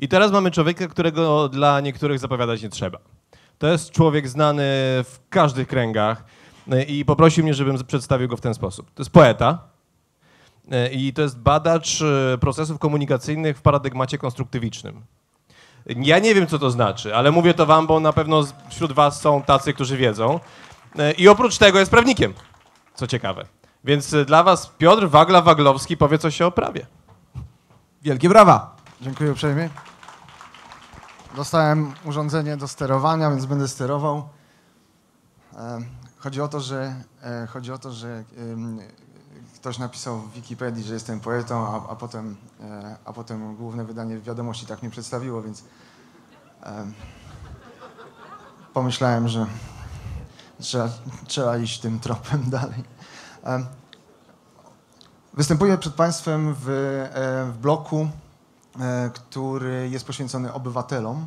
I teraz mamy człowieka, którego dla niektórych zapowiadać nie trzeba. To jest człowiek znany w każdych kręgach e, i poprosił mnie, żebym przedstawił go w ten sposób. To jest poeta e, i to jest badacz e, procesów komunikacyjnych w paradygmacie konstruktywicznym. Ja nie wiem, co to znaczy, ale mówię to wam, bo na pewno wśród was są tacy, którzy wiedzą. I oprócz tego jest prawnikiem, co ciekawe. Więc dla was Piotr Wagla-Waglowski powie coś o prawie. Wielkie brawa. Dziękuję uprzejmie. Dostałem urządzenie do sterowania, więc będę sterował. E, chodzi o to, że, e, chodzi o to, że ktoś napisał w Wikipedii, że jestem poetą, a, a, potem, e, a potem główne wydanie wiadomości tak mnie przedstawiło, więc pomyślałem, że trzeba, trzeba iść tym tropem dalej. Występuję przed Państwem w, w bloku który jest poświęcony obywatelom.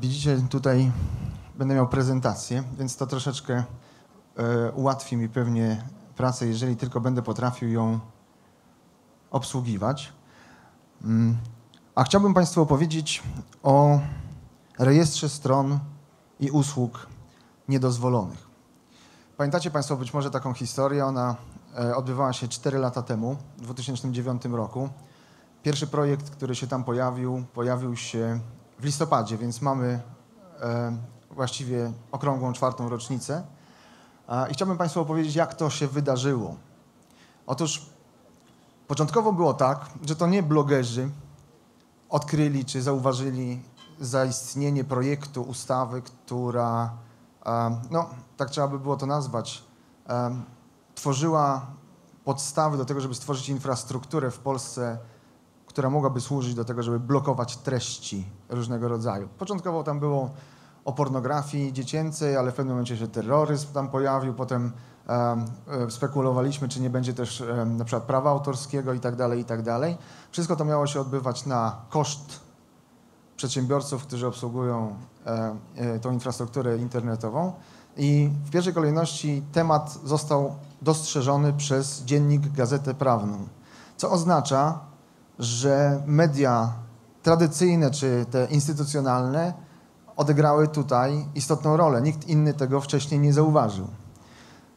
Widzicie, tutaj będę miał prezentację, więc to troszeczkę e, ułatwi mi pewnie pracę, jeżeli tylko będę potrafił ją obsługiwać. A chciałbym Państwu opowiedzieć o rejestrze stron i usług niedozwolonych. Pamiętacie Państwo być może taką historię, ona e, odbywała się 4 lata temu, w 2009 roku. Pierwszy projekt, który się tam pojawił, pojawił się w listopadzie, więc mamy e, właściwie okrągłą czwartą rocznicę. E, I chciałbym Państwu opowiedzieć, jak to się wydarzyło. Otóż początkowo było tak, że to nie blogerzy odkryli czy zauważyli zaistnienie projektu ustawy, która, e, no tak trzeba by było to nazwać, e, tworzyła podstawy do tego, żeby stworzyć infrastrukturę w Polsce która mogłaby służyć do tego, żeby blokować treści różnego rodzaju. Początkowo tam było o pornografii dziecięcej, ale w pewnym momencie się terroryzm tam pojawił, potem um, spekulowaliśmy, czy nie będzie też na przykład prawa autorskiego i tak dalej, i tak dalej. Wszystko to miało się odbywać na koszt przedsiębiorców, którzy obsługują e, e, tą infrastrukturę internetową. I w pierwszej kolejności temat został dostrzeżony przez dziennik Gazetę Prawną, co oznacza, że media tradycyjne czy te instytucjonalne odegrały tutaj istotną rolę. Nikt inny tego wcześniej nie zauważył.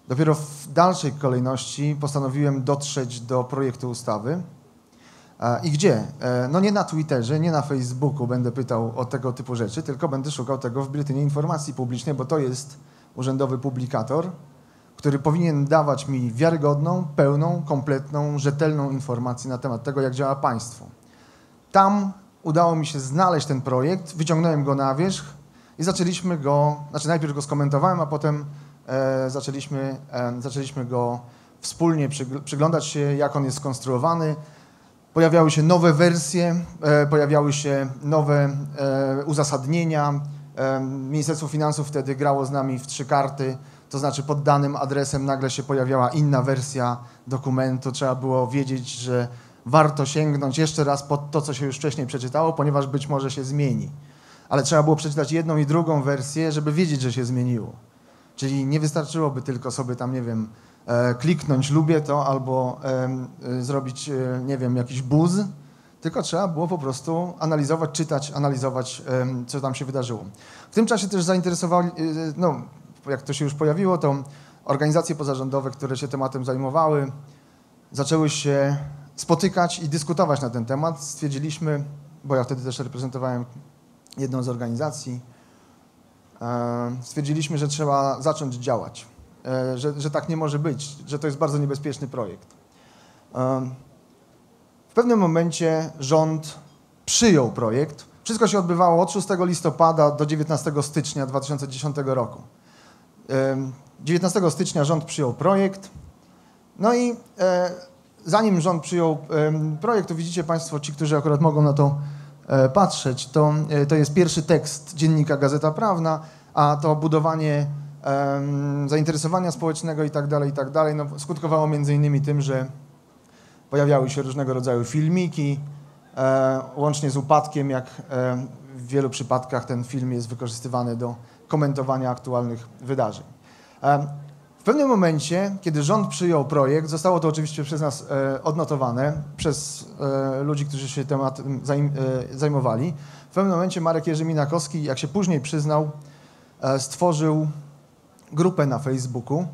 Dopiero w dalszej kolejności postanowiłem dotrzeć do projektu ustawy. E, I gdzie? E, no nie na Twitterze, nie na Facebooku będę pytał o tego typu rzeczy, tylko będę szukał tego w Biuletynie Informacji Publicznej, bo to jest urzędowy publikator, który powinien dawać mi wiarygodną, pełną, kompletną, rzetelną informację na temat tego, jak działa państwo. Tam udało mi się znaleźć ten projekt, wyciągnąłem go na wierzch i zaczęliśmy go, znaczy najpierw go skomentowałem, a potem e, zaczęliśmy, e, zaczęliśmy go wspólnie przyglądać się, jak on jest skonstruowany. Pojawiały się nowe wersje, e, pojawiały się nowe e, uzasadnienia. E, Ministerstwo Finansów wtedy grało z nami w trzy karty to znaczy pod danym adresem nagle się pojawiała inna wersja dokumentu, trzeba było wiedzieć, że warto sięgnąć jeszcze raz pod to, co się już wcześniej przeczytało, ponieważ być może się zmieni. Ale trzeba było przeczytać jedną i drugą wersję, żeby wiedzieć, że się zmieniło. Czyli nie wystarczyłoby tylko sobie tam, nie wiem, e, kliknąć lubię to albo e, zrobić, e, nie wiem, jakiś buzz, tylko trzeba było po prostu analizować, czytać, analizować, co tam się wydarzyło. W tym czasie też zainteresowali, no, jak to się już pojawiło, to organizacje pozarządowe, które się tematem zajmowały, zaczęły się spotykać i dyskutować na ten temat. Stwierdziliśmy, bo ja wtedy też reprezentowałem jedną z organizacji, e, stwierdziliśmy, że trzeba zacząć działać, e, że, że tak nie może być, że to jest bardzo niebezpieczny projekt. E, w pewnym momencie rząd przyjął projekt. Wszystko się odbywało od 6 listopada do 19 stycznia 2010 roku. 19 stycznia rząd przyjął projekt. No i e, zanim rząd przyjął projekt, to widzicie Państwo, ci, którzy akurat mogą na to e, patrzeć, to, e, to jest pierwszy tekst dziennika Gazeta Prawna, a to budowanie zainteresowania społecznego i tak dalej, i tak dalej, no, skutkowało między innymi tym, że pojawiały się różnego rodzaju filmiki, łącznie z upadkiem, jak w wielu przypadkach ten film jest wykorzystywany do komentowania aktualnych wydarzeń. W pewnym momencie, kiedy rząd przyjął projekt, zostało to oczywiście przez nas e, odnotowane, przez e, ludzi, którzy się tematem e, zajmowali. W pewnym momencie Marek Jerzy Minakowski, jak się później przyznał, stworzył grupę na Facebooku.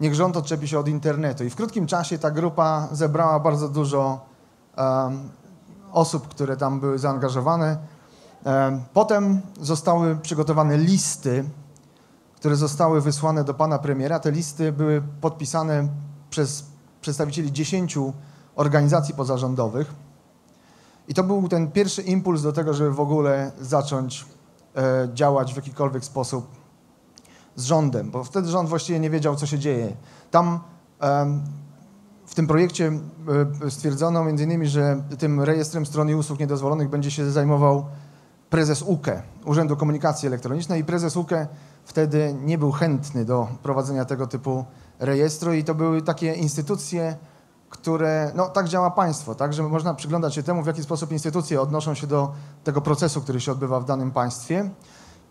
Niech rząd odczepi się od internetu. I w krótkim czasie ta grupa zebrała bardzo dużo osób, które tam były zaangażowane. Em, Potem zostały przygotowane listy, które zostały wysłane do pana premiera. Te listy były podpisane przez przedstawicieli 10 organizacji pozarządowych. I to był ten pierwszy impuls do tego, żeby w ogóle zacząć e, działać w jakikolwiek sposób z rządem, bo wtedy rząd właściwie nie wiedział, co się dzieje. Tam w tym projekcie e, stwierdzono między innymi, że tym rejestrem stron i usług niedozwolonych będzie się zajmował prezes UKE, Urzędu Komunikacji Elektronicznej i prezes UKE wtedy nie był chętny do prowadzenia tego typu rejestru i to były takie instytucje, które, no tak działa państwo, tak, że można przyglądać się temu, w jaki sposób instytucje odnoszą się do tego procesu, który się odbywa w danym państwie.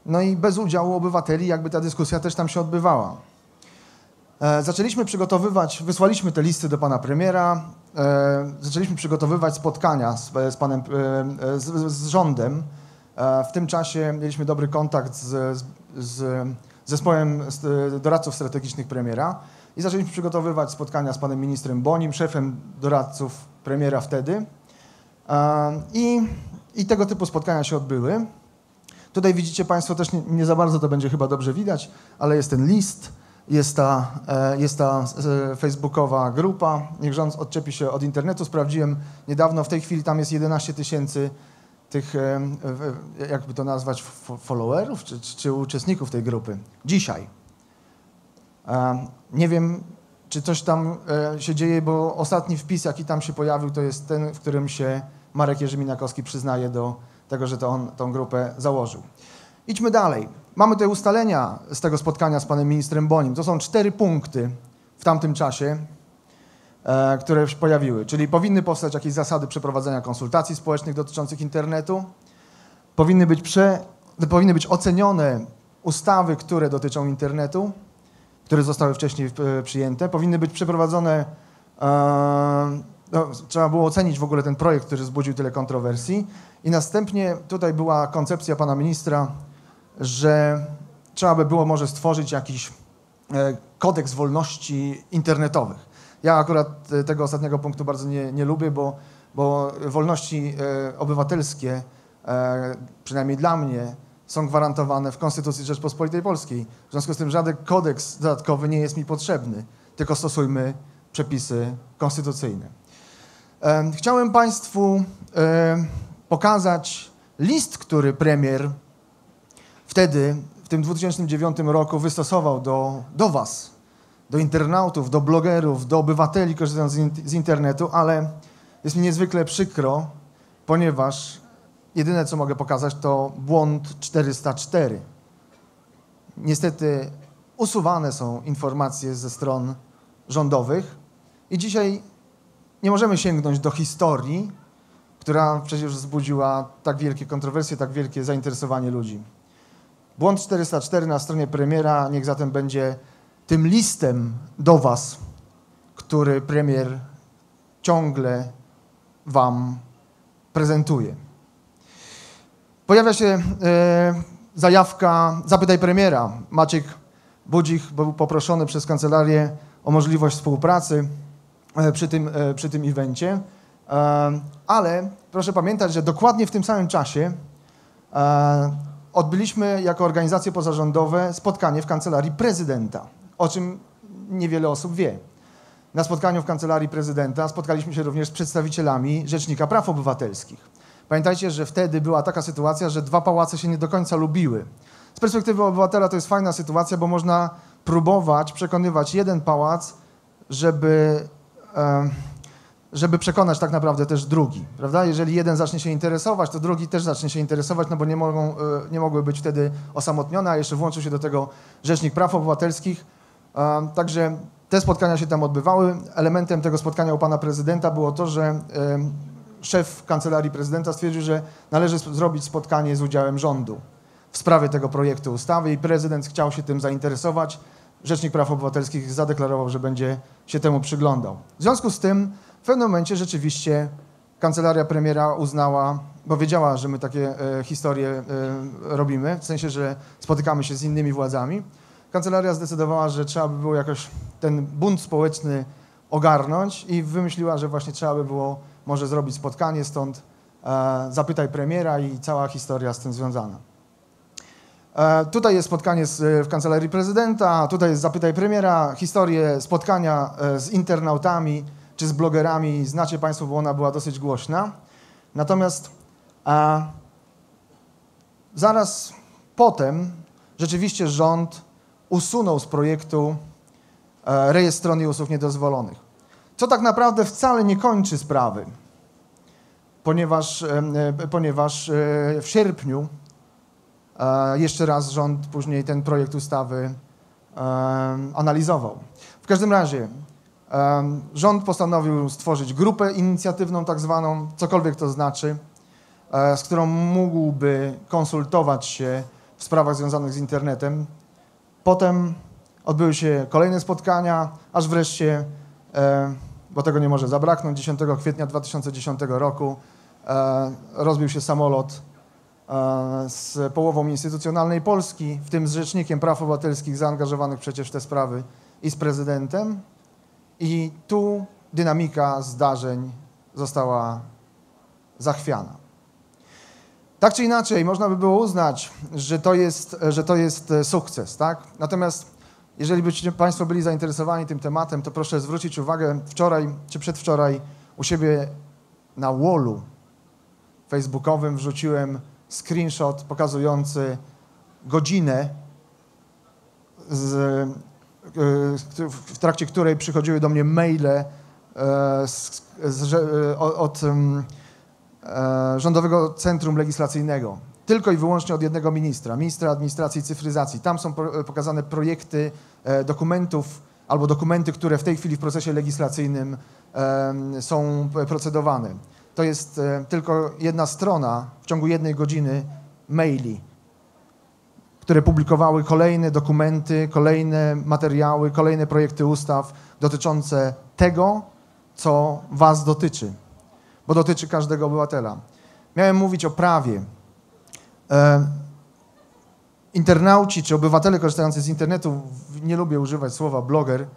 No i bez udziału obywateli jakby ta dyskusja też tam się odbywała. E, Zaczęliśmy przygotowywać, wysłaliśmy te listy do pana premiera, e, zaczęliśmy przygotowywać spotkania z, z panem, e, z, z rządem. E, W tym czasie mieliśmy dobry kontakt z, z, zespołem doradców strategicznych premiera i zaczęliśmy przygotowywać spotkania z panem ministrem Bonim, szefem doradców premiera wtedy. E, I, i tego typu spotkania się odbyły. Tutaj widzicie Państwo też nie, nie za bardzo to będzie chyba dobrze widać, ale jest ten list, jest ta, e, jest ta facebookowa grupa. Niech rząd odczepi się od internetu. Sprawdziłem niedawno, w tej chwili tam jest 11 tysięcy tych, e, e, jakby to nazwać, fo- followerów czy, czy, uczestników tej grupy. Dzisiaj. E, Nie wiem, czy coś tam się dzieje, bo ostatni wpis, jaki tam się pojawił, to jest ten, w którym się Marek Jerzy Minakowski przyznaje do tego, że to on tą grupę założył. Idźmy dalej. Mamy te ustalenia z tego spotkania z panem ministrem Bonim. To są cztery punkty w tamtym czasie, które się pojawiły. Czyli powinny powstać jakieś zasady przeprowadzenia konsultacji społecznych dotyczących internetu, powinny być, prze, powinny być ocenione ustawy, które dotyczą internetu, które zostały wcześniej e, przyjęte, powinny być przeprowadzone. E, no, trzeba było ocenić w ogóle ten projekt, który wzbudził tyle kontrowersji. I następnie tutaj była koncepcja pana ministra, że trzeba by było może stworzyć jakiś e, kodeks wolności internetowych. Ja akurat e, tego ostatniego punktu bardzo nie, nie lubię, bo, bo wolności e, obywatelskie, e, przynajmniej dla mnie, są gwarantowane w Konstytucji Rzeczpospolitej Polskiej. W związku z tym żaden kodeks dodatkowy nie jest mi potrzebny, tylko stosujmy przepisy konstytucyjne. Chciałem Państwu pokazać list, który premier wtedy, w tym 2009 roku, wystosował do, do Was, do internautów, do blogerów, do obywateli korzystających z in- z internetu, ale jest mi niezwykle przykro, ponieważ jedyne, co mogę pokazać, to błąd 404. Niestety usuwane są informacje ze stron rządowych i dzisiaj nie możemy sięgnąć do historii, która przecież wzbudziła tak wielkie kontrowersje, tak wielkie zainteresowanie ludzi. Błąd 404 na stronie premiera niech zatem będzie tym listem do Was, który premier ciągle Wam prezentuje. Pojawia się e, zajawka Zapytaj premiera. Maciek Budzik był poproszony przez kancelarię o możliwość współpracy e, przy tym, e, przy tym evencie. E, Ale proszę pamiętać, że dokładnie w tym samym czasie odbyliśmy jako organizacje pozarządowe spotkanie w kancelarii prezydenta, o czym niewiele osób wie. Na spotkaniu w kancelarii prezydenta spotkaliśmy się również z przedstawicielami Rzecznika Praw Obywatelskich. Pamiętajcie, że wtedy była taka sytuacja, że dwa pałace się nie do końca lubiły. Z perspektywy obywatela to jest fajna sytuacja, bo można próbować przekonywać jeden pałac, żeby, żeby przekonać tak naprawdę też drugi. Prawda? Jeżeli jeden zacznie się interesować, to drugi też zacznie się interesować, no bo nie, mogą, e, nie mogły być wtedy osamotnione, a jeszcze włączył się do tego Rzecznik Praw Obywatelskich. Także te spotkania się tam odbywały. Elementem tego spotkania u pana prezydenta było to, że szef kancelarii prezydenta stwierdził, że należy zrobić spotkanie z udziałem rządu w sprawie tego projektu ustawy i prezydent chciał się tym zainteresować. Rzecznik Praw Obywatelskich zadeklarował, że będzie się temu przyglądał. W związku z tym w pewnym momencie rzeczywiście kancelaria premiera uznała, bo wiedziała, że my takie e, historie e, robimy, w sensie, że spotykamy się z innymi władzami. Kancelaria zdecydowała, że trzeba by było jakoś ten bunt społeczny ogarnąć i wymyśliła, że właśnie trzeba by było może zrobić spotkanie, stąd e, zapytaj premiera i cała historia z tym związana. E, Tutaj jest spotkanie z, w kancelarii prezydenta, tutaj jest zapytaj premiera, historię spotkania e, z internautami czy z blogerami znacie Państwo, bo ona była dosyć głośna. Natomiast e, zaraz potem rzeczywiście rząd usunął z projektu e, rejestr stron i usług niedozwolonych. Co tak naprawdę wcale nie kończy sprawy, ponieważ, e, e, ponieważ w sierpniu Jeszcze raz rząd później ten projekt ustawy analizował. W każdym razie rząd postanowił stworzyć grupę inicjatywną, tak zwaną, cokolwiek to znaczy, z którą mógłby konsultować się w sprawach związanych z internetem. Potem odbyły się kolejne spotkania, aż wreszcie, e, bo tego nie może zabraknąć, 10 kwietnia 2010 roku e, rozbił się samolot e, z połową instytucjonalnej Polski, w tym z Rzecznikiem Praw Obywatelskich zaangażowanych przecież w te sprawy i z prezydentem. I tu dynamika zdarzeń została zachwiana. Tak czy inaczej, można by było uznać, że to jest, że to jest e, sukces, tak? Natomiast jeżeli byście Państwo byli zainteresowani tym tematem, to proszę zwrócić uwagę, wczoraj czy przedwczoraj u siebie na wallu facebookowym wrzuciłem screenshot pokazujący godzinę, z, e, w trakcie której przychodziły do mnie maile e, z, z, e, od e, Rządowego Centrum Legislacyjnego. Tylko i wyłącznie od jednego ministra, ministra administracji i cyfryzacji. Tam są pro, pokazane projekty e, dokumentów albo dokumenty, które w tej chwili w procesie legislacyjnym są procedowane. To jest e, tylko jedna strona w ciągu jednej godziny maili, które publikowały kolejne dokumenty, kolejne materiały, kolejne projekty ustaw dotyczące tego, co Was dotyczy, bo dotyczy każdego obywatela. Miałem mówić o prawie. E, internauci czy obywatele korzystający z internetu, nie lubię używać słowa bloger,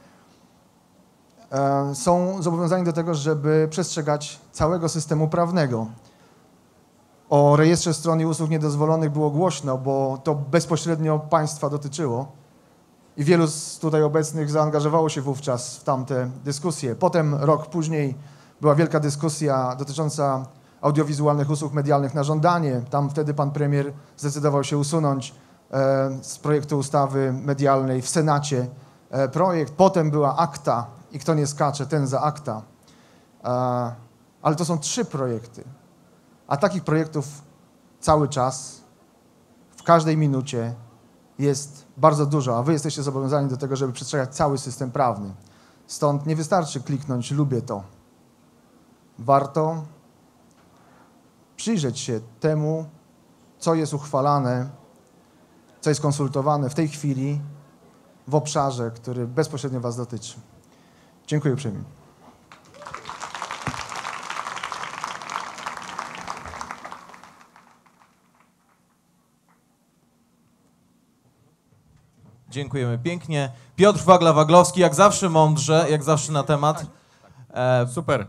e, są zobowiązani do tego, żeby przestrzegać całego systemu prawnego. O rejestrze stron i usług niedozwolonych było głośno, bo to bezpośrednio państwa dotyczyło. I wielu z tutaj obecnych zaangażowało się wówczas w tamte dyskusje. Potem, rok później, była wielka dyskusja dotycząca audiowizualnych usług medialnych na żądanie. Tam wtedy pan premier zdecydował się usunąć e, z projektu ustawy medialnej w Senacie e, projekt. Potem była akta i kto nie skacze, ten za akta. E, ale to są trzy projekty. A takich projektów cały czas, w każdej minucie jest bardzo dużo, a wy jesteście zobowiązani do tego, żeby przestrzegać cały system prawny. Stąd nie wystarczy kliknąć lubię to. Warto przyjrzeć się temu, co jest uchwalane, co jest konsultowane w tej chwili w obszarze, który bezpośrednio was dotyczy. Dziękuję uprzejmie. Dziękujemy pięknie. Piotr Wagla-Waglowski, jak zawsze mądrze, jak zawsze na temat. E, Super.